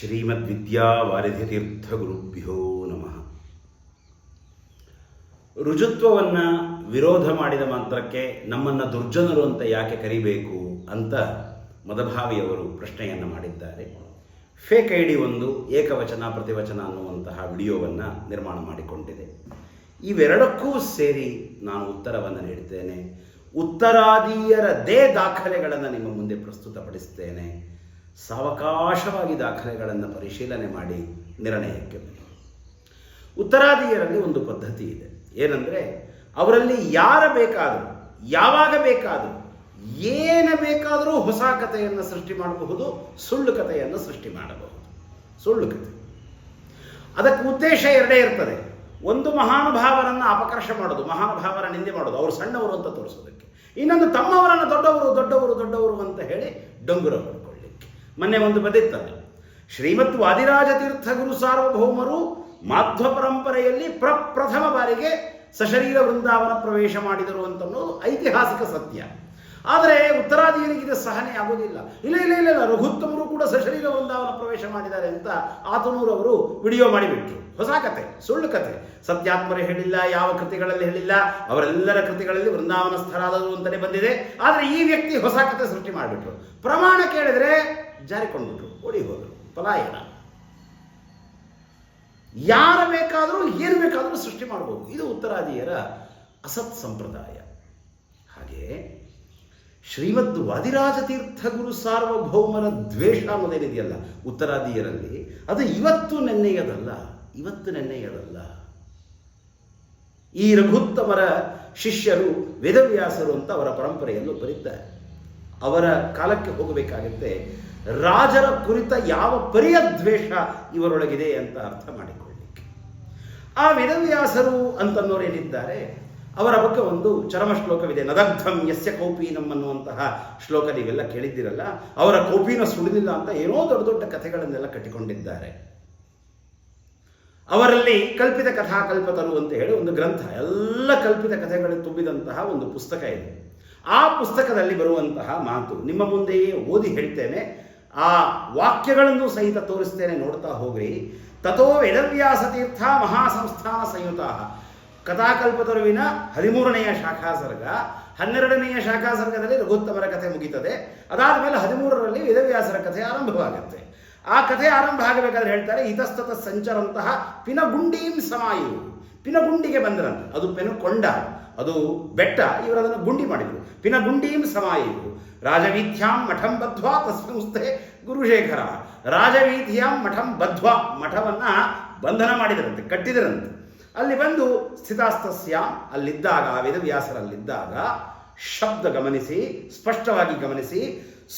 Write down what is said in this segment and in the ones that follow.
ಶ್ರೀಮದ್ವಿದ್ಯಾವಾರಿಧಿತೀರ್ಥಗುರುಭ್ಯೋ ನಮಃ. ರುಜುತ್ವವನ್ನು ವಿರೋಧ ಮಾಡಿದ ಮಂತ್ರಕ್ಕೆ ನಮ್ಮನ್ನು ದುರ್ಜನರು ಅಂತ ಯಾಕೆ ಕರಿಬೇಕು ಅಂತ ಮದಭಾವಿಯವರು ಪ್ರಶ್ನೆಯನ್ನು ಮಾಡಿದ್ದಾರೆ. ಫೇಕ್ ಐ ಡಿ ಒಂದು ಏಕವಚನ, ಪ್ರತಿವಚನ ಅನ್ನುವಂತಹ ವಿಡಿಯೋವನ್ನು ನಿರ್ಮಾಣ ಮಾಡಿಕೊಂಡಿದೆ. ಇವೆರಡಕ್ಕೂ ಸೇರಿ ನಾನು ಉತ್ತರವನ್ನು ನೀಡುತ್ತೇನೆ ಉತ್ತರಾದಿಯರದೇ ದಾಖಲೆಗಳನ್ನು ನಿಮ್ಮ ಮುಂದೆ ಪ್ರಸ್ತುತಪಡಿಸ್ತೇನೆ. ಸಾವಕಾಶವಾಗಿ ದಾಖಲೆಗಳನ್ನು ಪರಿಶೀಲನೆ ಮಾಡಿ ನಿರ್ಣಯಕ್ಕೆ ಬನ್ನಿ. ಉತ್ತರಾದಿಯರಲ್ಲಿ ಒಂದು ಪದ್ಧತಿ ಇದೆ. ಏನಂದರೆ, ಅವರಲ್ಲಿ ಯಾರ ಬೇಕಾದರೂ, ಯಾವಾಗ ಬೇಕಾದರೂ, ಏನು ಬೇಕಾದರೂ ಹೊಸ ಕಥೆಯನ್ನು ಸೃಷ್ಟಿ ಮಾಡಬಹುದು, ಸುಳ್ಳು ಕಥೆಯನ್ನು ಸೃಷ್ಟಿ ಮಾಡಬಹುದು. ಸುಳ್ಳು ಕಥೆ. ಅದಕ್ಕೆ ಉದ್ದೇಶ ಎರಡೇ ಇರ್ತದೆ. ಒಂದು ಮಹಾನುಭಾವರನ್ನು ಅಪಕರ್ಷ ಮಾಡೋದು, ಮಹಾನುಭಾವರ ನಿಂದೆ ಮಾಡೋದು, ಅವರು ಸಣ್ಣವರು ಅಂತ ತೋರಿಸೋದಕ್ಕೆ. ಇನ್ನೊಂದು ತಮ್ಮವರನ್ನು ದೊಡ್ಡವರು ದೊಡ್ಡವರು ದೊಡ್ಡವರು ಅಂತ ಹೇಳಿ ಡೊಂಗುರ ಹೊಡ್ಕೊಳ್ಳಿಕ್ಕೆ ಮೊನ್ನೆ ಒಂದು ಬದಿತ್ತಲ್ಲ ಶ್ರೀಮತ್ ವಾದಿರಾಜ ತೀರ್ಥ ಗುರು ಸಾರ್ವಭೌಮರು ಮಾಧ್ವ ಪರಂಪರೆಯಲ್ಲಿ ಪ್ರಪ್ರಥಮ ಬಾರಿಗೆ ಸಶರೀರ ವೃಂದಾವನ ಪ್ರವೇಶ ಮಾಡಿದರು ಅಂತ ಐತಿಹಾಸಿಕ ಸತ್ಯ. ಆದರೆ ಉತ್ತರಾದಿಯನಿಗಿದೆ ಸಹನೆ ಆಗೋದಿಲ್ಲ. ಇಲ್ಲ ಇಲ್ಲ ಇಲ್ಲ ಇಲ್ಲ, ರಘುತ್ತಮರು ಕೂಡ ಸಶರೀರ ವೃಂದಾವನ ಪ್ರವೇಶ ಮಾಡಿದ್ದಾರೆ ಅಂತ ಆತನೂರವರು ವಿಡಿಯೋ ಮಾಡಿಬಿಟ್ರು. ಹೊಸ ಕತೆ, ಸುಳ್ಳು ಕತೆ. ಸತ್ಯಾತ್ಮರೇ ಹೇಳಿಲ್ಲ, ಯಾವ ಕೃತಿಗಳಲ್ಲಿ ಹೇಳಿಲ್ಲ, ಅವರೆಲ್ಲರ ಕೃತಿಗಳಲ್ಲಿ ವೃಂದಾವನ ಸ್ಥಳಾದರು ಅಂತಲೇ ಬಂದಿದೆ. ಆದರೆ ಈ ವ್ಯಕ್ತಿ ಹೊಸ ಕತೆ ಸೃಷ್ಟಿ ಮಾಡಿಬಿಟ್ರು. ಪ್ರಮಾಣ ಕೇಳಿದ್ರೆ ಜಾರಿಕೊಂಡ್ಬಿಟ್ರು ಓಡಿ ಹೋದರು ಪಲಾಯನ. ಯಾರು ಬೇಕಾದರೂ, ಏನು ಬೇಕಾದರೂ ಸೃಷ್ಟಿ ಮಾಡಬಹುದು ಇದು ಉತ್ತರಾದಿಯರ ಅಸತ್ ಸಂಪ್ರದಾಯ. ಹಾಗೆ ಶ್ರೀಮದ್ ವಾದಿರಾಜ ತೀರ್ಥ ಗುರು ಸಾರ್ವಭೌಮನ ದ್ವೇಷ ಅನ್ನೋದೇನಿದೆಯಲ್ಲ ಉತ್ತರಾದಿಯರಲ್ಲಿ? ಅದು ಇವತ್ತು ನೆನ್ನೆಯದಲ್ಲ ಇವತ್ತು ನೆನ್ನೆಯದಲ್ಲ. ಈ ರಘುತ್ತಮರ ಶಿಷ್ಯರು, ವೇದವ್ಯಾಸರು ಅಂತ ಅವರ ಪರಂಪರೆಯನ್ನು ಬರೀತಾರೆ ಅವರ ಕಾಲಕ್ಕೆ ಹೋಗಬೇಕಾಗುತ್ತೆ. ರಾಜರ ಕುರಿತ ಯಾವ ಪರಿಯ ದ್ವೇಷ ಇವರೊಳಗಿದೆ ಅಂತ ಅರ್ಥ ಮಾಡಿಕೊಳ್ಳಿಕ್ಕೆ. ಆ ವೇದವ್ಯಾಸರು ಅಂತನ್ನೋರೇನಿದ್ದಾರೆ ಅವರ ಬಗ್ಗೆ ಒಂದು ಚರಮ ಶ್ಲೋಕವಿದೆ ನದಗ್ಧಂ ಯಸ್ಯ ಕೌಪೀನಂ ಅನ್ನುವಂತಹ ಶ್ಲೋಕ ನೀವೆಲ್ಲ ಕೇಳಿದ್ದೀರಲ್ಲ, ಅವರ ಕೌಪೀನ ಸುಳಿದಿಲ್ಲ ಅಂತ ಏನೋ ದೊಡ್ಡ ದೊಡ್ಡ ಕಥೆಗಳನ್ನೆಲ್ಲ ಕಟ್ಟಿಕೊಂಡಿದ್ದಾರೆ. ಅವರಲ್ಲಿ ಕಲ್ಪಿತ ಕಥಾಕಲ್ಪತರು ಅಂತ ಹೇಳಿ ಒಂದು ಗ್ರಂಥ, ಎಲ್ಲ ಕಲ್ಪಿತ ಕಥೆಗಳು ತುಂಬಿದಂತಹ ಒಂದು ಪುಸ್ತಕ ಇದೆ. ಆ ಪುಸ್ತಕದಲ್ಲಿ ಬರುವಂತಹ ಮಾತು. ನಿಮ್ಮ ಮುಂದೆಯೇ ಓದಿ ಹೇಳ್ತೇನೆ. ಆ ವಾಕ್ಯಗಳನ್ನು ಸಹಿತ ತೋರಿಸ್ತೇನೆ ನೋಡ್ತಾ ಹೋಗ್ರಿ. ತಥೋ ವೇದವ್ಯಾಸ ತೀರ್ಥ ಮಹಾಸಂಸ್ಥಾನ ಸಂಯುತ ಕಥಾಕಲ್ಪತರುವಿನ ಹದಿಮೂರನೆಯ ಶಾಖಾಸರ್ಗ. ಹನ್ನೆರಡನೆಯ ಶಾಖಾಸರ್ಗದಲ್ಲಿ ರಘುತ್ತಮರ ಕಥೆ ಮುಗೀತದೆ. ಅದಾದ ಮೇಲೆ ಹದಿಮೂರರಲ್ಲಿ ವೇದವ್ಯಾಸರ ಕಥೆ ಆರಂಭವಾಗುತ್ತೆ. ಆ ಕಥೆ ಆರಂಭ ಆಗಬೇಕಾದ್ರೆ ಹೇಳ್ತಾರೆ, ಇತಸ್ತತ ಸಂಚರಂತಹ ಪಿನಗುಂಡೀಂ ಸಮಾಯು. ಪಿನಗುಂಡಿಗೆ ಬಂದರಂತೆ. ಅದು ಪೆನುಕೊಂಡ, ಅದು ಬೆಟ್ಟ, ಇವರು ಅದನ್ನು ಗುಂಡಿ ಮಾಡಿದರು. ಪಿನಗುಂಡೀಂ ಸಮಾಯಿತು ರಾಜವೀಥ್ಯಾಂ ಮಠಂ ಬದ್ಧ್ವಾ ತಸ್ಮಿಂಸ್ತೆ ಗುರುಶೇಖರ. ರಾಜವೀಥಿಯಾಂ ಮಠಂ ಬದ್ಧ್ವಾ, ಮಠವನ್ನ ಬಂಧನ ಮಾಡಿದರಂತೆ, ಕಟ್ಟಿದರಂತೆ. ಅಲ್ಲಿ ಬಂದು ಸ್ಥಿತಾಸ್ತಸ್ಯ, ಅಲ್ಲಿದ್ದಾಗ ವೇದವ್ಯಾಸರಲ್ಲಿದ್ದಾಗ ಶಬ್ದ ಗಮನಿಸಿ, ಸ್ಪಷ್ಟವಾಗಿ ಗಮನಿಸಿ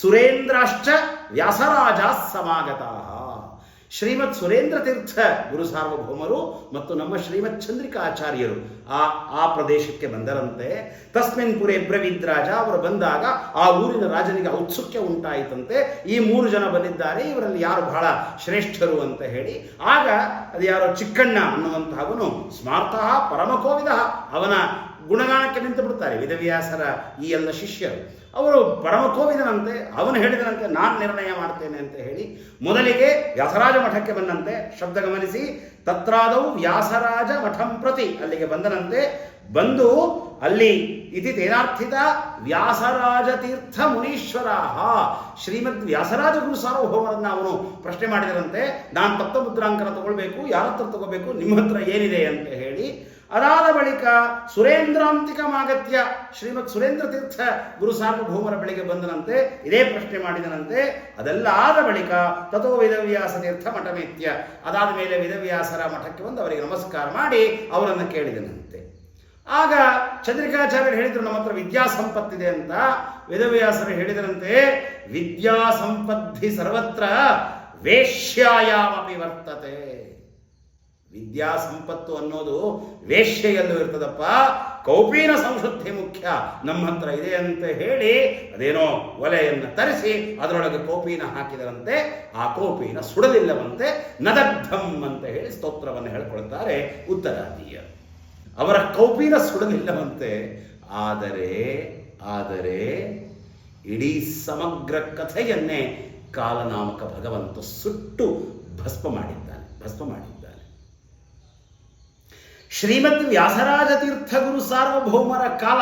ಸುರೇಂದ್ರಾಶ್ಚ ವ್ಯಾಸರಾಜ ಸಮಾಗತ ಶ್ರೀಮತ್ ಸುರೇಂದ್ರ ತೀರ್ಥ ಗುರು ಸಾರ್ವಭೌಮರು ಮತ್ತು ನಮ್ಮ ಶ್ರೀಮತ್ ಚಂದ್ರಿಕಾಚಾರ್ಯರು ಆ ಆ ಪ್ರದೇಶಕ್ಕೆ ಬಂದರಂತೆ. ತಸ್ಮಿನ್ ಪುರೇ ಬ್ರವೀದ್ರಾಜ ಅವರು ಬಂದಾಗ ಆ ಊರಿನ ರಾಜನಿಗೆ ಔತ್ಸುಕ್ಯ ಉಂಟಾಯಿತಂತೆ. ಈ ಮೂರು ಜನ ಬಂದಿದ್ದಾರೆ, ಇವರಲ್ಲಿ ಯಾರು ಬಹಳ ಶ್ರೇಷ್ಠರು ಅಂತ ಹೇಳಿ. ಆಗ ಅದು ಯಾರೋ ಚಿಕ್ಕಣ್ಣ ಅನ್ನುವಂತಹವನು ಸ್ಮಾರ್ತಃ ಪರಮಕೋವಿದ ಅವನ ಗುಣಗಾನಕ್ಕೆ ನಿಂತು ಬಿಡ್ತಾರೆ ವೇದವ್ಯಾಸರ ಈ ಎಲ್ಲ ಶಿಷ್ಯರು ಅವರು ಪರಮಕೋವಿದನಂತೆ ಅವನು ಹೇಳಿದನಂತೆ, ನಾನು ನಿರ್ಣಯ ಮಾಡ್ತೇನೆ ಅಂತ ಹೇಳಿ ಮೊದಲಿಗೆ ವ್ಯಾಸರಾಜ ಮಠಕ್ಕೆ ಬಂದಂತೆ ಶಬ್ದ ಗಮನಿಸಿ ತತ್ರಾದವು ವ್ಯಾಸರಾಜ ಮಠಂ ಪ್ರತಿ ಅಲ್ಲಿಗೆ ಬಂದನಂತೆ, ಬಂದು ಅಲ್ಲಿ ಇತಿ ತೇನಾರ್ಥಿತ ವ್ಯಾಸರಾಜ ತೀರ್ಥ ಮುನೀಶ್ವರ ಶ್ರೀಮದ್ ವ್ಯಾಸರಾಜ ಗುರು ಸಾರ್ವಭೌಮರನ್ನ ಅವನು ಪ್ರಶ್ನೆ ಮಾಡಿದರಂತೆ ನಾನು ತಪ್ತ ಮುದ್ರಾಂಕನ ತಗೊಳ್ಬೇಕು ಯಾರ ಹತ್ರ ತಗೋಬೇಕು, ನಿಮ್ಮ ಹತ್ರ ಏನಿದೆ ಅಂತ ಹೇಳಿ ಅದಾದ ಬಳಿಕ ಸುರೇಂದ್ರಾಂತಿಕಮಾಗತ್ಯ ಶ್ರೀಮತ್ ಸುರೇಂದ್ರ ತೀರ್ಥ ಗುರು ಸಾರ್ವಭೌಮರ ಬಳಿಗೆ ಬಂದನಂತೆ, ಇದೇ ಪ್ರಶ್ನೆ ಮಾಡಿದನಂತೆ. ಅದೆಲ್ಲ ಆದ ಬಳಿಕ ತಥೋ ವೇದವ್ಯಾಸ ತೀರ್ಥ ಮಠಮೇತ್ಯ. ಅದಾದ ಮೇಲೆ ವೇದವ್ಯಾಸರ ಮಠಕ್ಕೆ ಬಂದು ಅವರಿಗೆ ನಮಸ್ಕಾರ ಮಾಡಿ ಅವರನ್ನು ಕೇಳಿದನಂತೆ. ಆಗ ಚಂದ್ರಿಕಾಚಾರ್ಯರು ಹೇಳಿದ್ರು, ನಮ್ಮ ಹತ್ರ ವಿದ್ಯಾ ಸಂಪತ್ತಿದೆ ಅಂತ. ವೇದವ್ಯಾಸರು ಹೇಳಿದರಂತೆ, ವಿದ್ಯಾ ಸಂಪತ್ತಿ ಸರ್ವತ್ರ ವೇಶ್ಯಾಯಾಮಪಿ ವರ್ತತೆ. ವಿದ್ಯಾ ಸಂಪತ್ತು ಅನ್ನೋದು ವೇಶ್ಯೆಯಲ್ಲೂ ಇರ್ತದಪ್ಪ. ಕೌಪೀನ ಸಂಶುದ್ಧಿ ಮುಖ್ಯ. ನಮ್ಮ ಹತ್ರ ಇದೆ ಅಂತ ಹೇಳಿ ಅದೇನೋ ಒಲೆಯನ್ನು ತರಿಸಿ ಅದರೊಳಗೆ ಕೋಪೀನ ಹಾಕಿದರಂತೆ. ಆ ಕೋಪೀನ ಸುಡಲಿಲ್ಲವಂತೆ, ನದಗ್ಧಂ ಅಂತ ಹೇಳಿ ಸ್ತೋತ್ರವನ್ನು ಹೇಳ್ಕೊಳ್ತಾರೆ ಉತ್ತರಾದಿಯ. ಅವರ ಕೌಪೀನ ಸುಡಲಿಲ್ಲವಂತೆ. ಆದರೆ ಆದರೆ ಇಡೀ ಸಮಗ್ರ ಕಥೆಯನ್ನೇ ಕಾಲನಾಮಕ ಭಗವಂತ ಸುಟ್ಟು ಭಸ್ಮ ಮಾಡಿದ್ದಾನೆ ಭಸ್ಮ ಮಾಡಿದ್ದಾನೆ. ಶ್ರೀಮದ್ ವ್ಯಾಸರಾಜ ತೀರ್ಥ ಗುರು ಸಾರ್ವಭೌಮರ ಕಾಲ.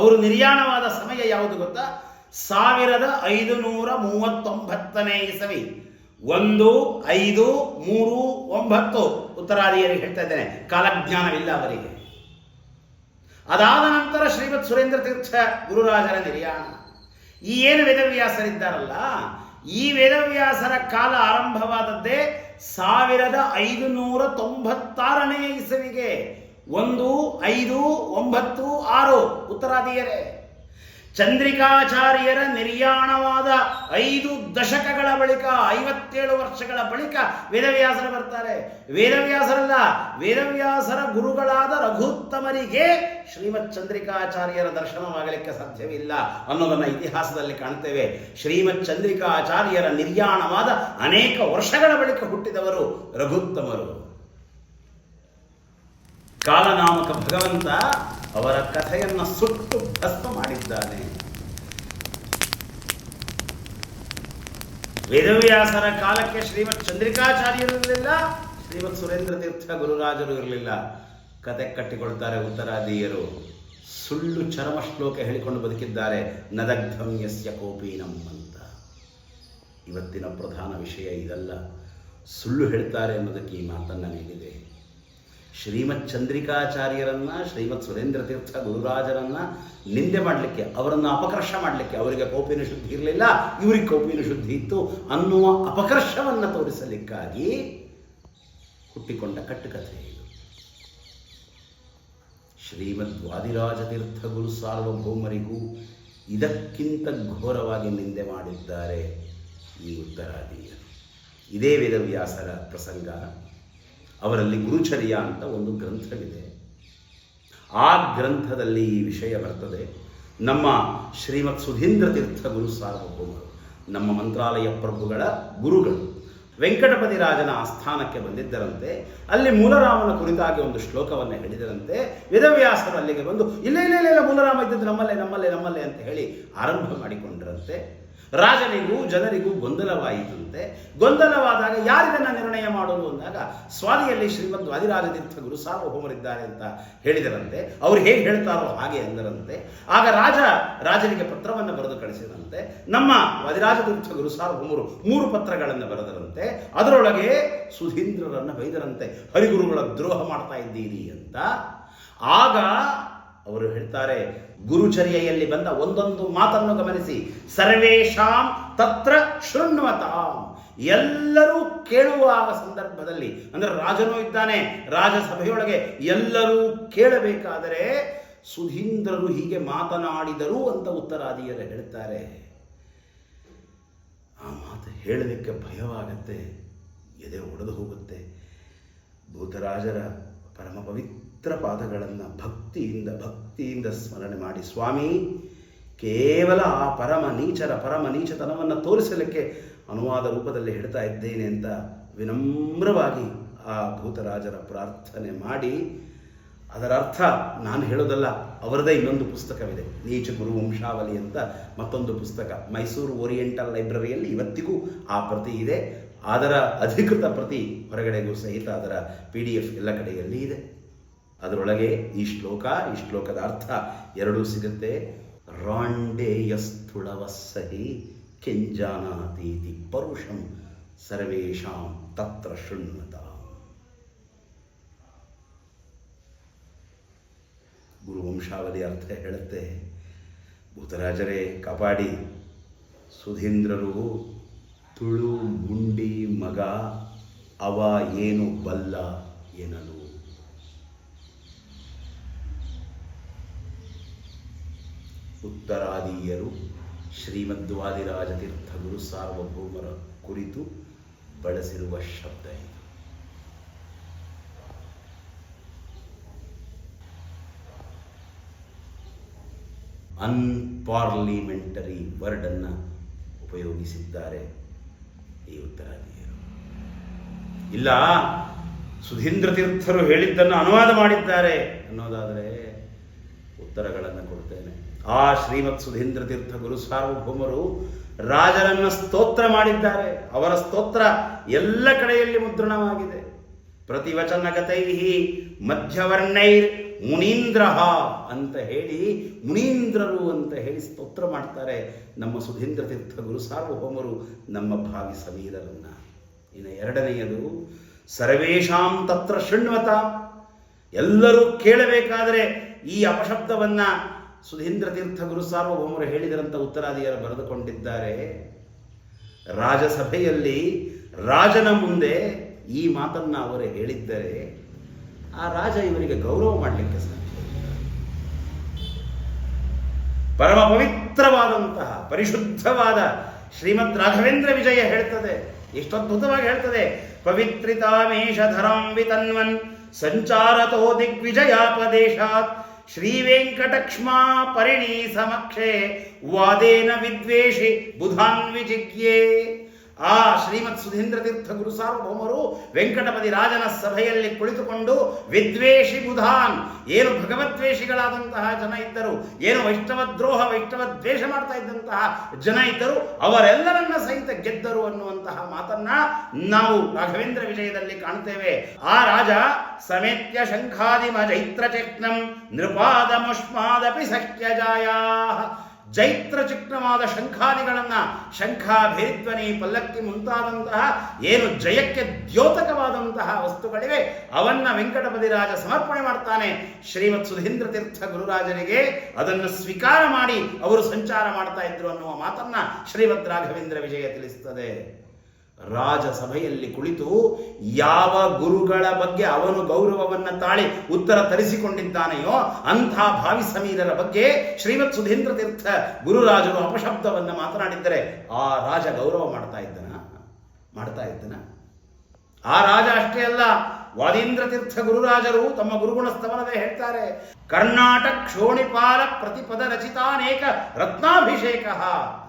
ಅವರು ನಿರ್ಯಾಣವಾದ ಸಮಯ ಯಾವುದು ಗೊತ್ತಾ? ಸಾವಿರದ ಐದು ನೂರ ಮೂವತ್ತೊಂಬತ್ತನೇ ಇಸವಿ. ಒಂದು, ಐದು, ಮೂರು, ಒಂಬತ್ತು. ಉತ್ತರಾದಿಯರಿಗೆ ಹೇಳ್ತಾ ಇದ್ದೇನೆ, ಕಾಲಜ್ಞಾನವಿಲ್ಲ ಅವರಿಗೆ. ಅದಾದ ನಂತರ ಶ್ರೀಮತ್ ಸುರೇಂದ್ರ ತೀರ್ಥ ಗುರುರಾಜರ ನಿರ್ಯಾಣ. ಈ ಏನು ವೇದವ್ಯಾಸರಿದ್ದಾರಲ್ಲ, ಈ ವೇದವ್ಯಾಸರ ಕಾಲ ಆರಂಭವಾದದ್ದೇ ಸಾವಿರದ ಐದು ನೂರ ತೊಂಬತ್ತಾರನೆಯ ಇಸವಿಗೆ. ಒಂದು, ಐದು, ಒಂಬತ್ತು, ಆರು. ಉತ್ತರಾದಿಯರೇ ಚಂದ್ರಿಕಾಚಾರ್ಯರ ನಿರ್ಯಾಣವಾದ ಐದು ದಶಕಗಳ ಬಳಿಕ, ಐವತ್ತೇಳು ವರ್ಷಗಳ ಬಳಿಕ ವೇದವ್ಯಾಸರು ಬರ್ತಾರೆ. ವೇದವ್ಯಾಸರಲ್ಲ, ವೇದವ್ಯಾಸರ ಗುರುಗಳಾದ ರಘುತ್ತಮರಿಗೆ ಶ್ರೀಮತ್ ಚಂದ್ರಿಕಾಚಾರ್ಯರ ದರ್ಶನವಾಗಲಿಕ್ಕೆ ಸಾಧ್ಯವಿಲ್ಲ ಅನ್ನೋದನ್ನ ಇತಿಹಾಸದಲ್ಲಿ ಕಾಣ್ತೇವೆ. ಶ್ರೀಮತ್ ಚಂದ್ರಿಕಾಚಾರ್ಯರ ನಿರ್ಯಾಣವಾದ ಅನೇಕ ವರ್ಷಗಳ ಬಳಿಕ ಹುಟ್ಟಿದವರು ರಘುತ್ತಮರು. ಕಾಲನಾಮಕ ಭಗವಂತ ಅವರ ಕಥೆಯನ್ನು ಸುಟ್ಟು ಭಸ್ಮ ಮಾಡಿದ್ದಾನೆ. ವೇದವ್ಯಾಸರ ಕಾಲಕ್ಕೆ ಶ್ರೀಮತ್ ಚಂದ್ರಿಕಾಚಾರ್ಯರು ಇರಲಿಲ್ಲ ಶ್ರೀಮತ್ ಸುರೇಂದ್ರ ತೀರ್ಥ ಗುರುರಾಜರು ಇರಲಿಲ್ಲ. ಕತೆ ಕಟ್ಟಿಕೊಳ್ತಾರೆ ಉತ್ತರಾದಿಯರು. ಸುಳ್ಳು ಚರಮ ಶ್ಲೋಕ ಹೇಳಿಕೊಂಡು ಬದುಕಿದ್ದಾರೆ. ನದಗ್ಧಂ ಯಸ್ಯ ಕೋಪೀನಂ ಅಂತ. ಇವತ್ತಿನ ಪ್ರಧಾನ ವಿಷಯ ಇದಲ್ಲ. ಸುಳ್ಳು ಹೇಳ್ತಾರೆ ಅನ್ನೋದಕ್ಕೆ ಈ ಮಾತನ್ನು ನೀಡಿದೆ. ಶ್ರೀಮತ್ ಚಂದ್ರಿಕಾಚಾರ್ಯರನ್ನ, ಶ್ರೀಮತ್ ಸುರೇಂದ್ರ ತೀರ್ಥ ಗುರುರಾಜರನ್ನ ನಿಂದೆ ಮಾಡಲಿಕ್ಕೆ, ಅವರನ್ನು ಅಪಕರ್ಷ ಮಾಡಲಿಕ್ಕೆ ಅವರಿಗೆ ಕೋಪಿನ ಶುದ್ಧಿ ಇರಲಿಲ್ಲ, ಇವರಿಗೆ ಕೋಪಿನ ಶುದ್ಧಿ ಇತ್ತು ಅನ್ನುವ ಅಪಕರ್ಷವನ್ನು ತೋರಿಸಲಿಕ್ಕಾಗಿ ಹುಟ್ಟಿಕೊಂಡ ಕಟ್ಟುಕಥೆ ಇದು. ಶ್ರೀಮದ್ ವಾದಿರಾಜ ತೀರ್ಥ ಗುರು ಸಾರ್ವಭೌಮರಿಗೂ ಇದಕ್ಕಿಂತ ಘೋರವಾಗಿ ನಿಂದೆ ಮಾಡಿದ್ದಾರೆ ಈ ಉತ್ತರಾದಿಯರು ಇದೇ ವೇದವ್ಯಾಸರ ಪ್ರಸಂಗ. ಅವರಲ್ಲಿ ಗುರುಚರ್ಯ ಅಂತ ಒಂದು ಗ್ರಂಥವಿದೆ. ಆ ಗ್ರಂಥದಲ್ಲಿ ಈ ವಿಷಯ ಬರ್ತದೆ. ನಮ್ಮ ಶ್ರೀಮತ್ ಸುಧೀಂದ್ರ ತೀರ್ಥ ಗುರು ಸಾರ್ವಭೌಮರು ನಮ್ಮ ಮಂತ್ರಾಲಯ ಪ್ರಭುಗಳ ಗುರುಗಳು. ವೆಂಕಟಪತಿ ರಾಜನ ಆಸ್ಥಾನಕ್ಕೆ ಬಂದಿದ್ದರಂತೆ, ಅಲ್ಲಿ ಮೂಲರಾಮನ ಕುರಿತಾಗಿ ಒಂದು ಶ್ಲೋಕವನ್ನು ಹೇಳಿದರಂತೆ ವೇದವ್ಯಾಸರು ಅಲ್ಲಿಗೆ ಬಂದು ಇಲ್ಲ ಇಲ್ಲ ಇಲ್ಲ, ಮೂಲರಾಮ ಇದ್ದದ್ದು ನಮ್ಮಲ್ಲೇ ನಮ್ಮಲ್ಲೇ ನಮ್ಮಲ್ಲೇ ಅಂತ ಹೇಳಿ ಆರಂಭ ಮಾಡಿಕೊಂಡ್ರಂತೆ. ರಾಜನಿಗೂ ಜನರಿಗೂ ಗೊಂದಲವಾಯಿತಂತೆ. ಗೊಂದಲವಾದಾಗ ಯಾರಿದನ್ನ ನಿರ್ಣಯ ಮಾಡೋದು ಅಂದಾಗ ಸ್ವಾಮಿಯಲ್ಲಿ ಶ್ರೀಮದ್ ವಾದಿರಾಜತೀರ್ಥ ಗುರು ಸಾರ್ವಭೌಮರಿದ್ದಾರೆ ಅಂತ ಹೇಳಿದರಂತೆ. ಅವ್ರು ಹೇಗೆ ಹೇಳ್ತಾರೋ ಹಾಗೆ ಅಂದರಂತೆ. ಆಗ ರಾಜ ರಾಜನಿಗೆ ಪತ್ರವನ್ನು ಬರೆದು ಕಳಿಸಿದಂತೆ. ನಮ್ಮ ವಾದಿರಾಜತೀರ್ಥ ಗುರು ಸಾರ್ವಭೌಮರು ಮೂರು ಪತ್ರಗಳನ್ನು ಬರೆದರಂತೆ. ಅದರೊಳಗೆ ಸುಧೀಂದ್ರರನ್ನು ಬೈದರಂತೆ, ಹರಿಗುರುಗಳ ದ್ರೋಹ ಮಾಡ್ತಾ ಇದ್ದೀರಿ ಅಂತ. ಆಗ ಅವರು ಹೇಳ್ತಾರೆ, ಗುರುಚರ್ಯೆಯಲ್ಲಿ ಬಂದ ಒಂದೊಂದು ಮಾತನ್ನು ಗಮನಿಸಿ. ಸರ್ವೇಶಾಂ ತತ್ರ ಶೃಣ್ವತಾಂ. ಎಲ್ಲರೂ ಕೇಳುವ ಸಂದರ್ಭದಲ್ಲಿ, ಅಂದ್ರೆ ರಾಜನು ಇದ್ದಾನೆ, ರಾಜಸಭೆಯೊಳಗೆ ಎಲ್ಲರೂ ಕೇಳಬೇಕಾದರೆ ಸುಧೀಂದ್ರರು ಹೀಗೆ ಮಾತನಾಡಿದರು ಅಂತ ಉತ್ತರಾದಿಯರು ಹೇಳ್ತಾರೆ. ಆ ಮಾತು ಹೇಳಲಿಕ್ಕೆ ಭಯವಾಗತ್ತೆ, ಎದೆ ಒಡೆದು ಹೋಗುತ್ತೆ. ಭೂತರಾಜರ ಪರಮ ಪಾದಗಳನ್ನು ಭಕ್ತಿಯಿಂದ ಭಕ್ತಿಯಿಂದ ಸ್ಮರಣೆ ಮಾಡಿ, ಸ್ವಾಮಿ, ಕೇವಲ ಆ ಪರಮ ನೀಚರ, ಪರಮ ನೀಚತನವನ್ನು ತೋರಿಸಲಿಕ್ಕೆ ಅನುವಾದ ರೂಪದಲ್ಲಿ ಹೇಳ್ತಾ ಇದ್ದೇನೆ ಅಂತ ವಿನಮ್ರವಾಗಿ ಆ ಭೂತರಾಜರ ಪ್ರಾರ್ಥನೆ ಮಾಡಿ, ಅದರ ಅರ್ಥ ನಾನು ಹೇಳೋದಲ್ಲ, ಅವರದೇ ಇನ್ನೊಂದು ಪುಸ್ತಕವಿದೆ, ನೀಚ ಗುರು ವಂಶಾವಲಿ ಅಂತ ಮತ್ತೊಂದು ಪುಸ್ತಕ. ಮೈಸೂರು ಓರಿಯೆಂಟಲ್ ಲೈಬ್ರರಿಯಲ್ಲಿ ಇವತ್ತಿಗೂ ಆ ಪ್ರತಿ ಇದೆ, ಅದರ ಅಧಿಕೃತ ಪ್ರತಿ ಹೊರಗಡೆಗೂ ಸಹಿತ ಅದರ ಪಿ ಡಿ ಎಫ್ ಎಲ್ಲ ಕಡೆಯಲ್ಲಿ ಇದೆ. ಅದರೊಳಗೆ ಈ ಶ್ಲೋಕ, ಈ ಶ್ಲೋಕದ ಅರ್ಥ ಎರಡೂ ಸಿಗುತ್ತೆ. ರಾಂಡೇಯ ಸ್ಥುಳವಸ್ಸಹಿ ಕೆಂಜಾನಾತೀತಿ ಪರುಷಂ ಸರ್ವೇಷಾಂ ತತ್ರ ಶೃಣ್ವತ. ಗುರುವಂಶಾವಲಿ ಅರ್ಥ ಹೇಳುತ್ತೆ. ಭೂತರಾಜರೇ, ಕಾಪಾಡಿ. ಸುಧೀಂದ್ರರು, ತುಳು ಮುಂಡಿ ಮಗ, ಅವ ಏನು ಬಲ್ಲ ಎನ್ನಲು ಉತ್ತರಾದೀಯರು ಶ್ರೀಮದ್ವಾದಿರಾಜತೀರ್ಥ ಗುರು ಸಾರ್ವಭೌಮರ ಕುರಿತು ಬಳಸಿರುವ ಶಬ್ದ ಇದು. ಅನ್ಪಾರ್ಲಿಮೆಂಟರಿ ವರ್ಡನ್ನು ಉಪಯೋಗಿಸಿದ್ದಾರೆ ಈ ಉತ್ತರಾದಿಯರು. ಇಲ್ಲ ಸುಧೀಂದ್ರ ತೀರ್ಥರು ಹೇಳಿದ್ದನ್ನು ಅನುವಾದ ಮಾಡಿದ್ದಾರೆ ಅನ್ನೋದಾದರೆ ಉತ್ತರಗಳನ್ನು ಕೊಡ್ತೇನೆ. ಆ ಶ್ರೀಮತ್ ಸುಧೀಂದ್ರ ತೀರ್ಥ ಗುರು ಸಾರ್ವಭೌಮರು ರಾಜರನ್ನ ಸ್ತೋತ್ರ ಮಾಡಿದ್ದಾರೆ. ಅವರ ಸ್ತೋತ್ರ ಎಲ್ಲ ಕಡೆಯಲ್ಲಿ ಮುದ್ರಣವಾಗಿದೆ. ಪ್ರತಿವಚನಗತೈ ಮಧ್ಯವರ್ಣೈರ್ ಮುನೀಂದ್ರ ಅಂತ ಹೇಳಿ ಮುನೀಂದ್ರರು ಅಂತ ಹೇಳಿ ಸ್ತೋತ್ರ ಮಾಡ್ತಾರೆ ನಮ್ಮ ಸುಧೀಂದ್ರ ತೀರ್ಥ ಗುರು ಸಾರ್ವಭೌಮರು ನಮ್ಮ ಭಾವಿ ಸಮೀರರನ್ನ. ಇನ್ನು ಎರಡನೆಯದು, ಸರ್ವೇಷಾಂ ತತ್ರ ಶೃಣ್ವತ. ಎಲ್ಲರೂ ಕೇಳಬೇಕಾದರೆ ಈ ಅಪಶಬ್ದವನ್ನ ಸುಧೀಂದ್ರ ತೀರ್ಥ ಗುರು ಸಾರ್ವಭೌಮರು ಹೇಳಿದರಂತ ಉತ್ತರಾದಿಯರು ಬರೆದುಕೊಂಡಿದ್ದಾರೆ. ರಾಜಸಭೆಯಲ್ಲಿ ರಾಜನ ಮುಂದೆ ಈ ಮಾತನ್ನ ಅವರು ಹೇಳಿದ್ದರೆ ಆ ರಾಜ ಇವರಿಗೆ ಗೌರವ ಮಾಡಲಿಕ್ಕೆ ಸಾಧ್ಯ ಪರಮ ಪವಿತ್ರವಾದಂತಹ, ಪರಿಶುದ್ಧವಾದ ಶ್ರೀಮದ್ ರಾಘವೇಂದ್ರ ವಿಜಯ ಹೇಳ್ತದೆ. ಎಷ್ಟು ಅದ್ಭುತವಾಗಿ ಹೇಳ್ತದೆ. ಪವಿತ್ರಿತಾಮೇಷಧರಾಂ ವಿತನ್ವನ್ ಸಂಚಾರತೋ ದಿಗ್ವಿಜಯಾಪದೇಶಾತ್. శ్రీవేంకటక్ష్మా పరిణీ సమక్షే వాదేన విద్వేషి బుధాన్విజిజ్ఞే ಆ ಶ್ರೀಮತ್ ಸುಧೀಂದ್ರ ತೀರ್ಥ ಗುರು ಸಾರ್ವಭೌಮರು ವೆಂಕಟಪತಿ ರಾಜನ ಸಭೆಯಲ್ಲಿ ಕುಳಿತುಕೊಂಡು ವಿದ್ವೇಷಿ ಬುಧಾನ್ ಏನು ಭಗವದ್ವೇಷಿಗಳಾದಂತಹ ಜನ ಇದ್ದರು, ಏನು ವೈಷ್ಣವ ದ್ರೋಹ ವೈಷ್ಣವ ದ್ವೇಷ ಮಾಡ್ತಾ ಇದ್ದಂತಹ ಜನ ಇದ್ದರು, ಅವರೆಲ್ಲರನ್ನ ಸಹಿತ ಗೆದ್ದರು ಅನ್ನುವಂತಹ ಮಾತನ್ನ ನಾವು ರಾಘವೇಂದ್ರ ವಿಜಯದಲ್ಲಿ ಕಾಣ್ತೇವೆ. ಆ ರಾಜ ಸಮೇತ್ಯ ಶಂಖಾದಿಮ ಚೈತ್ರ ಚಕ್ನಂ ನೃಪಾದ ಮುಷ್ಮಾದಪಿ ಸಖ್ಯಜಾಯಾ ಜೈತ್ರ ಚಿಕ್ನವಾದ ಶಂಖಾದಿಗಳನ್ನ ಶಂಖ ಭೇರಿತ್ವನಿ ಪಲ್ಲಕ್ಕಿ ಮುಂತಾದಂತಹ ಏನು ಜಯಕ್ಕೆ ದ್ಯೋತಕವಾದಂತಹ ವಸ್ತುಗಳಿವೆ, ಅವನ್ನ ವೆಂಕಟಪತಿ ರಾಜ ಸಮರ್ಪಣೆ ಮಾಡ್ತಾನೆ. ಶ್ರೀಮತ್ ಸುಧೀಂದ್ರ ತೀರ್ಥ ಗುರುರಾಜನಿಗೆ ಅದನ್ನು ಸ್ವೀಕಾರ ಮಾಡಿ ಅವರು ಸಂಚಾರ ಮಾಡ್ತಾ ಇದ್ರು ಅನ್ನುವ ಮಾತನ್ನ ಶ್ರೀಮದ್ ರಾಘವೇಂದ್ರ ವಿಜಯ ತಿಳಿಸ್ತದೆ. ರಾಜಸಭೆಯಲ್ಲಿ ಕುಳಿತು ಯಾವ ಗುರುಗಳ ಬಗ್ಗೆ ಅವನು ಗೌರವವನ್ನು ತಾಳಿ ಉತ್ತರ ತರಿಸಿಕೊಂಡಿದ್ದಾನೆಯೋ ಅಂಥ ಭಾವಿ ಸಮೀರರ ಬಗ್ಗೆ ಶ್ರೀಮತ್ ಸುಧೀಂದ್ರ ತೀರ್ಥ ಗುರುರಾಜರು ಅಪಶಬ್ದವನ್ನು ಮಾತನಾಡಿದ್ದರೆ ಆ ರಾಜ ಗೌರವ ಮಾಡ್ತಾ ಇದ್ದನ? ಮಾಡ್ತಾ ಇದ್ದನ? ಆ ರಾಜ ಅಷ್ಟೇ ಅಲ್ಲ, ವಾದೀಂದ್ರ ತೀರ್ಥ ಗುರುರಾಜರು ತಮ್ಮ ಗುರುಗುಣ ಸ್ತವನವೇ ಹೇಳ್ತಾರೆ, ಕರ್ನಾಟಕ ಕ್ಷೋಣಿಪಾಲ ಪ್ರತಿಪದ ರಚಿತಾನೇಕ ರತ್ನಾಭಿಷೇಕ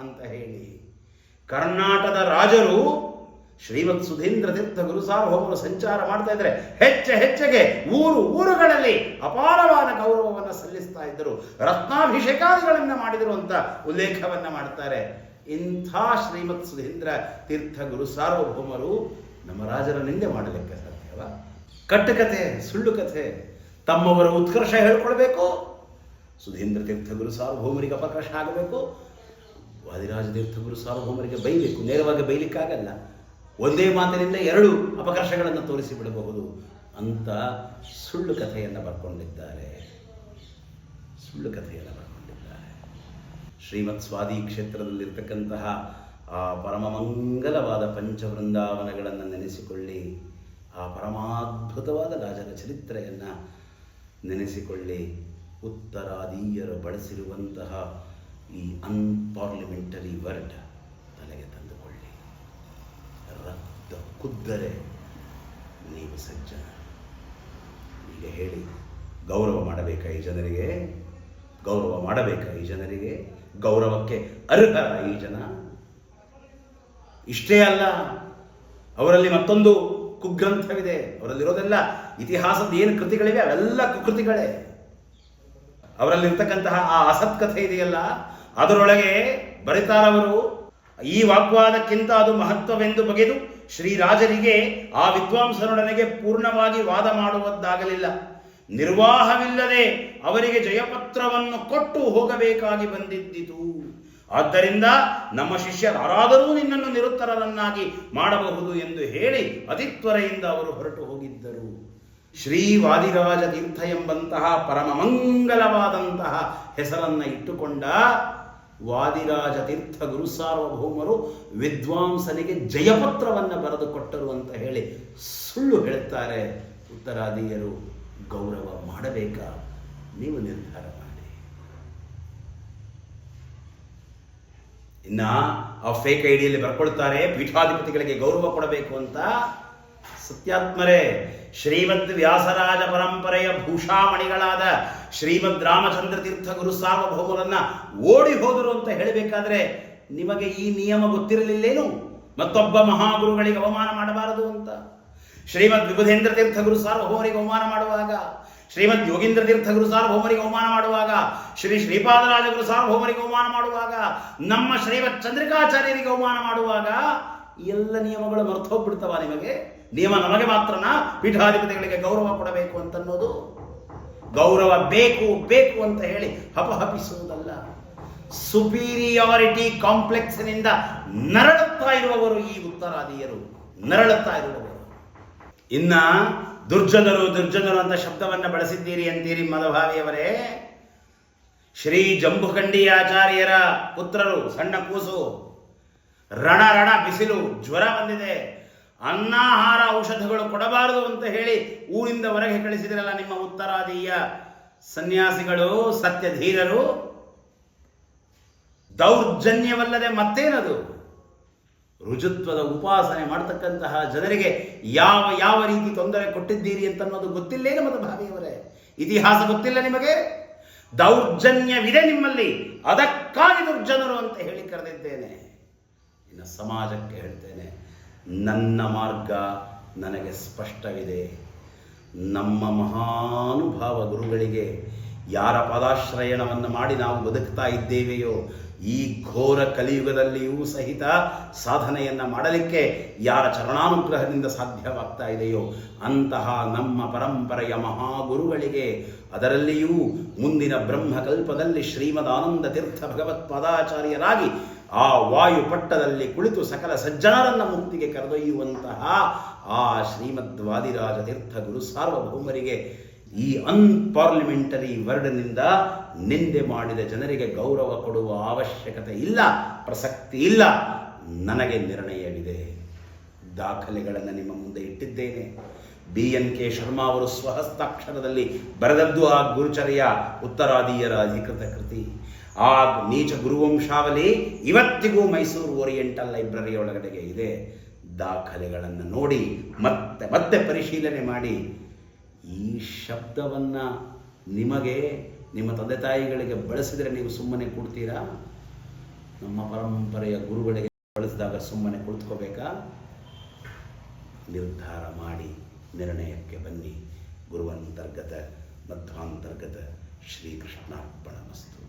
ಅಂತ ಹೇಳಿ. ಕರ್ನಾಟಕದ ರಾಜರು ಶ್ರೀಮತ್ ಸುಧೀಂದ್ರ ತೀರ್ಥ ಗುರು ಸಾರ್ವಭೌಮರು ಸಂಚಾರ ಮಾಡ್ತಾ ಇದ್ದಾರೆ. ಹೆಚ್ಚೆ ಹೆಚ್ಚೆಗೆ ಊರು ಊರುಗಳಲ್ಲಿ ಅಪಾರವಾದ ಗೌರವವನ್ನು ಸಲ್ಲಿಸ್ತಾ ಇದ್ದರು. ರತ್ನಾಭಿಷೇಕಾದಿಗಳನ್ನು ಮಾಡಿದರು ಅಂತ ಉಲ್ಲೇಖವನ್ನು ಮಾಡ್ತಾರೆ. ಇಂಥ ಶ್ರೀಮತ್ ಸುಧೀಂದ್ರ ತೀರ್ಥ ಗುರು ಸಾರ್ವಭೌಮರು ನಮ್ಮ ರಾಜರ ನಿಂದೆ ಮಾಡಲಿಕ್ಕೆ ಸಾಧ್ಯವ ಕಟ್ಟುಕತೆ ಸುಳ್ಳು ಕಥೆ ತಮ್ಮವರ ಉತ್ಕರ್ಷ ಹೇಳ್ಕೊಳ್ಬೇಕು. ಸುಧೀಂದ್ರ ತೀರ್ಥ ಗುರು ಸಾರ್ವಭೌಮರಿಗೆ ಅಪಕರ್ಷ ಆಗಬೇಕು. ವಾದಿರಾಜ ತೀರ್ಥ ಗುರು ಸಾರ್ವಭೌಮರಿಗೆ ಬೈಬೇಕು. ನೇರವಾಗಿ ಬೈಲಿಕ್ಕಾಗಲ್ಲ. ಒಂದೇ ಮಾತಿನಿಂದ ಎರಡು ಅಪಕರ್ಷಗಳನ್ನು ತೋರಿಸಿ ಬಿಡಬಹುದು ಅಂತ ಸುಳ್ಳು ಕಥೆಯನ್ನು ಬರ್ಕೊಂಡಿದ್ದಾರೆ. ಸುಳ್ಳು ಕಥೆಯನ್ನು ಬರ್ಕೊಂಡಿದ್ದಾರೆ. ಶ್ರೀಮತ್ ಸ್ವಾದಿ ಕ್ಷೇತ್ರದಲ್ಲಿರ್ತಕ್ಕಂತಹ ಆ ಪರಮಮಂಗಲವಾದ ಪಂಚವೃಂದಾವನಗಳನ್ನು ನೆನೆಸಿಕೊಳ್ಳಿ, ಆ ಪರಮಾದ್ಭುತವಾದ ರಾಜರ ಚರಿತ್ರೆಯನ್ನು ನೆನೆಸಿಕೊಳ್ಳಿ. ಉತ್ತರಾದೀಯರು ಬಳಸಿರುವಂತಹ ಈ ಅನ್ಪಾರ್ಲಿಮೆಂಟರಿ ವರ್ಡ್ ತಲೆಗೆ ಕುದ್ದರೆ ನೀವು ಸಜ್ಜನ. ಈಗ ಹೇಳಿ, ಗೌರವ ಮಾಡಬೇಕಾ ಈ ಜನರಿಗೆ? ಗೌರವ ಮಾಡಬೇಕಾ ಈ ಜನರಿಗೆ? ಗೌರವಕ್ಕೆ ಅರ್ಹ ಈ ಜನ? ಇಷ್ಟೇ ಅಲ್ಲ, ಅವರಲ್ಲಿ ಮತ್ತೊಂದು ಕುಗ್ರಂಥವಿದೆ. ಅವರಲ್ಲಿರೋದೆಲ್ಲ ಇತಿಹಾಸದ ಏನು ಕೃತಿಗಳಿವೆ? ಅವೆಲ್ಲ ಕುಕೃತಿಗಳೇ. ಅವರಲ್ಲಿರ್ತಕ್ಕಂತಹ ಆ ಅಸತ್ಕಥೆ ಇದೆಯಲ್ಲ, ಅದರೊಳಗೆ ಬರಿತಾರವರು ಈ ವಾಗ್ವಾದಕ್ಕಿಂತ ಅದು ಮಹತ್ವವೆಂದು ಬಗೆದು ಶ್ರೀರಾಜರಿಗೆ ಆ ವಿದ್ವಾಂಸರೊಡನೆಗೆ ಪೂರ್ಣವಾಗಿ ವಾದ ಮಾಡುವುದಾಗಲಿಲ್ಲ. ನಿರ್ವಾಹವಿಲ್ಲದೆ ಅವರಿಗೆ ಜಯಪತ್ರವನ್ನು ಕೊಟ್ಟು ಹೋಗಬೇಕಾಗಿ ಬಂದಿದ್ದಿತು. ಆದ್ದರಿಂದ ನಮ್ಮ ಶಿಷ್ಯರಾರಾದರೂ ನಿನ್ನನ್ನು ನಿರುತ್ತರರನ್ನಾಗಿ ಮಾಡಬಹುದು ಎಂದು ಹೇಳಿ ಅತಿತ್ವರೆಯಿಂದ ಅವರು ಹೊರಟು ಹೋಗಿದ್ದರು. ಶ್ರೀ ವಾದಿರಾಜ ತೀರ್ಥ ಎಂಬಂತಹ ಪರಮಮಂಗಲವಾದಂತಹ ಹೆಸರನ್ನು ಇಟ್ಟುಕೊಂಡ ವಾದಿರಾಜ ತೀರ್ಥ ಗುರು ಸಾರ್ವಭೌಮರು ವಿದ್ವಾಂಸನಿಗೆ ಜಯಪತ್ರವನ್ನು ಬರೆದುಕೊಟ್ಟರು ಅಂತ ಹೇಳಿ ಸುಳ್ಳು ಹೇಳುತ್ತಾರೆ ಉತ್ತರಾದಿಯರು. ಗೌರವ ಮಾಡಬೇಕಾ? ನೀವು ನಿರ್ಧಾರ ಮಾಡಿ. ಇನ್ನ ಆ ಫೇಕ್ ಐಡಿಯಲ್ಲಿ ಬರ್ಕೊಳ್ತಾರೆ, ಪೀಠಾಧಿಪತಿಗಳಿಗೆ ಗೌರವ ಕೊಡಬೇಕು ಅಂತ ಸತ್ಯಾತ್ಮರೇ, ಶ್ರೀಮದ್ ವ್ಯಾಸರಾಜ ಪರಂಪರೆಯ ಭೂಷಾಮಣಿಗಳಾದ ಶ್ರೀಮದ್ ರಾಮಚಂದ್ರ ತೀರ್ಥ ಗುರು ಸಾರ್ವಭೌಮರನ್ನ ಓಡಿ ಹೋದರು ಅಂತ ಹೇಳಬೇಕಾದ್ರೆ ನಿಮಗೆ ಈ ನಿಯಮ ಗೊತ್ತಿರಲಿಲ್ಲೇನು? ಮತ್ತೊಬ್ಬ ಮಹಾಗುರುಗಳಿಗೆ ಅವಮಾನ ಮಾಡಬಾರದು ಅಂತ. ಶ್ರೀಮದ್ ವಿಭುಧೇಂದ್ರ ತೀರ್ಥ ಗುರು ಸಾರ್ವಭೌಮರಿಗೆ ಅವಮಾನ ಮಾಡುವಾಗ, ಶ್ರೀಮದ್ ಯೋಗೀಂದ್ರ ತೀರ್ಥ ಗುರು ಸಾರ್ವಭೌಮರಿಗೆ ಅವಮಾನ ಮಾಡುವಾಗ, ಶ್ರೀ ಶ್ರೀಪಾದರಾಜ ಗುರು ಸಾರ್ವಭೌಮರಿಗೆ ಅವಮಾನ ಮಾಡುವಾಗ, ನಮ್ಮ ಶ್ರೀಮತ್ ಚಂದ್ರಿಕಾಚಾರ್ಯರಿಗೆ ಅವಮಾನ ಮಾಡುವಾಗ, ಎಲ್ಲ ನಿಯಮಗಳು ಮರ್ತೋಗ್ಬಿಡ್ತವ ನಿಮಗೆ? ನಿಯಮ ನಮಗೆ ಮಾತ್ರನಾ ಪೀಠಾಧಿಪತಿಗಳಿಗೆ ಗೌರವ ಕೊಡಬೇಕು ಅಂತನ್ನೋದು ಗೌರವ ಬೇಕು ಬೇಕು ಅಂತ ಹೇಳಿ ಹಪಹಪಿಸುವುದಲ್ಲ. ಸುಪೀರಿಯಾರಿಟಿ ಕಾಂಪ್ಲೆಕ್ಸ್ನಿಂದ ನರಳುತ್ತಾ ಇರುವವರು ಈ ಉತ್ತರಾದಿಯರು. ನರಳುತ್ತಾ ಇರುವವರು. ಇನ್ನ ದುರ್ಜನರು ದುರ್ಜನರು ಅಂತ ಶಬ್ದವನ್ನ ಬಳಸಿದ್ದೀರಿ ಅಂತೀರಿ ಮಲಭಾವಿಯವರೇ. ಶ್ರೀ ಜಂಬುಖಂಡಿ ಆಚಾರ್ಯರ ಪುತ್ರರು, ಸಣ್ಣ ಕೂಸು. ರಣ ರಣ ಬಿಸಿಲು, ಜ್ವರ ಬಂದಿದೆ. ಅನ್ನಾಹಾರ ಔಷಧಗಳು ಕೊಡಬಾರದು ಅಂತ ಹೇಳಿ ಊರಿಂದ ಹೊರಗೆ ಕಳಿಸಿದ್ರಲ್ಲ ನಿಮ್ಮ ಉತ್ತರಾದಿಯ ಸನ್ಯಾಸಿಗಳು, ಸತ್ಯಧೀರರು, ದೌರ್ಜನ್ಯವಲ್ಲದೆ ಮತ್ತೇನದು? ರುಜುತ್ವದ ಉಪಾಸನೆ ಮಾಡತಕ್ಕಂತಹ ಜನರಿಗೆ ಯಾವ ಯಾವ ರೀತಿ ತೊಂದರೆ ಕೊಟ್ಟಿದ್ದೀರಿ ಅಂತ ಅನ್ನೋದು ಗೊತ್ತಿಲ್ಲೇನು ಮತ್ತು ಭಾವಿಯವರೇ. ಇತಿಹಾಸ ಗೊತ್ತಿಲ್ಲ ನಿಮಗೆ? ದೌರ್ಜನ್ಯವಿದೆ ನಿಮ್ಮಲ್ಲಿ. ಅದಕ್ಕಾಗಿ ದುರ್ಜನರು ಅಂತ ಹೇಳಿ ಕರೆದಿದ್ದೇನೆ. ಇನ್ನು ಸಮಾಜಕ್ಕೆ ಹೇಳ್ತೇನೆ. ನನ್ನ ಮಾರ್ಗ ನನಗೆ ಸ್ಪಷ್ಟವಿದೆ. ನಮ್ಮ ಮಹಾನುಭಾವ ಗುರುಗಳಿಗೆ ಯಾರ ಪದಾಶ್ರಯಣವನ್ನು ಮಾಡಿ ನಾವು ಬದುಕ್ತಾ ಇದ್ದೇವೆಯೋ ಈ ಘೋರ ಕಲಿಯುಗದಲ್ಲಿಯೂ ಸಹಿತ ಸಾಧನೆಯನ್ನು ಮಾಡಲಿಕ್ಕೆ ಯಾರ ಚರಣಾನುಗ್ರಹದಿಂದ ಸಾಧ್ಯವಾಗ್ತಾ ಇದೆಯೋ ಅಂತಹ ನಮ್ಮ ಪರಂಪರೆಯ ಮಹಾಗುರುಗಳಿಗೆ, ಅದರಲ್ಲಿಯೂ ಮುಂದಿನ ಬ್ರಹ್ಮಕಲ್ಪದಲ್ಲಿ ಶ್ರೀಮದ್ ಆನಂದ ತೀರ್ಥ ಭಗವತ್ಪದಾಚಾರ್ಯರಾಗಿ ಆ ವಾಯುಪಟ್ಟದಲ್ಲಿ ಕುಳಿತು ಸಕಲ ಸಜ್ಜನರನ್ನ ಮುಕ್ತಿಗೆ ಕರೆದೊಯ್ಯುವಂತಹ ಆ ಶ್ರೀಮದ್ ವಾದಿರಾಜ ತೀರ್ಥ ಗುರು ಸಾರ್ವಭೌಮರಿಗೆ ಈ ಅನ್ಪಾರ್ಲಿಮೆಂಟರಿ ವರ್ಡ್ನಿಂದ ನಿಂದೆ ಮಾಡಿದ ಜನರಿಗೆ ಗೌರವ ಕೊಡುವ ಅವಶ್ಯಕತೆ ಇಲ್ಲ, ಪ್ರಸಕ್ತಿ ಇಲ್ಲ. ನನಗೆ ನಿರ್ಣಯವಿದೆ. ದಾಖಲೆಗಳನ್ನು ನಿಮ್ಮ ಮುಂದೆ ಇಟ್ಟಿದ್ದೇನೆ. ಬಿ ಎನ್ ಕೆ ಶರ್ಮಾ ಅವರು ಸ್ವಹಸ್ತಾಕ್ಷರದಲ್ಲಿ ಬರೆದದ್ದು ಆ ಗುರುಚರೆಯ ಉತ್ತರಾದಿಯರ ಅಧಿಕೃತ ಕೃತಿ. ಆ ನೀಚ ಗುರುವಂಶಾವಲಿ ಇವತ್ತಿಗೂ ಮೈಸೂರು ಓರಿಯೆಂಟಲ್ ಲೈಬ್ರರಿ ಒಳಗಡೆಗೆ ಇದೆ. ದಾಖಲೆಗಳನ್ನು ನೋಡಿ ಮತ್ತೆ ಮತ್ತೆ ಪರಿಶೀಲನೆ ಮಾಡಿ. ಈ ಶಬ್ದವನ್ನು ನಿಮಗೆ ನಿಮ್ಮ ತಂದೆ ತಾಯಿಗಳಿಗೆ ಬಳಸಿದರೆ ನೀವು ಸುಮ್ಮನೆ ಕೊಡ್ತೀರಾ? ನಮ್ಮ ಪರಂಪರೆಯ ಗುರುಗಳಿಗೆ ಬಳಸಿದಾಗ ಸುಮ್ಮನೆ ಕುಳಿತುಕೋಬೇಕಾ? ನಿರ್ಧಾರ ಮಾಡಿ ನಿರ್ಣಯಕ್ಕೆ ಬನ್ನಿ. ಗುರುವಂತರ್ಗತ ಮಧ್ವಾಂತರ್ಗತ ಶ್ರೀಕೃಷ್ಣಾರ್ಪಣ ಮಸ್ತು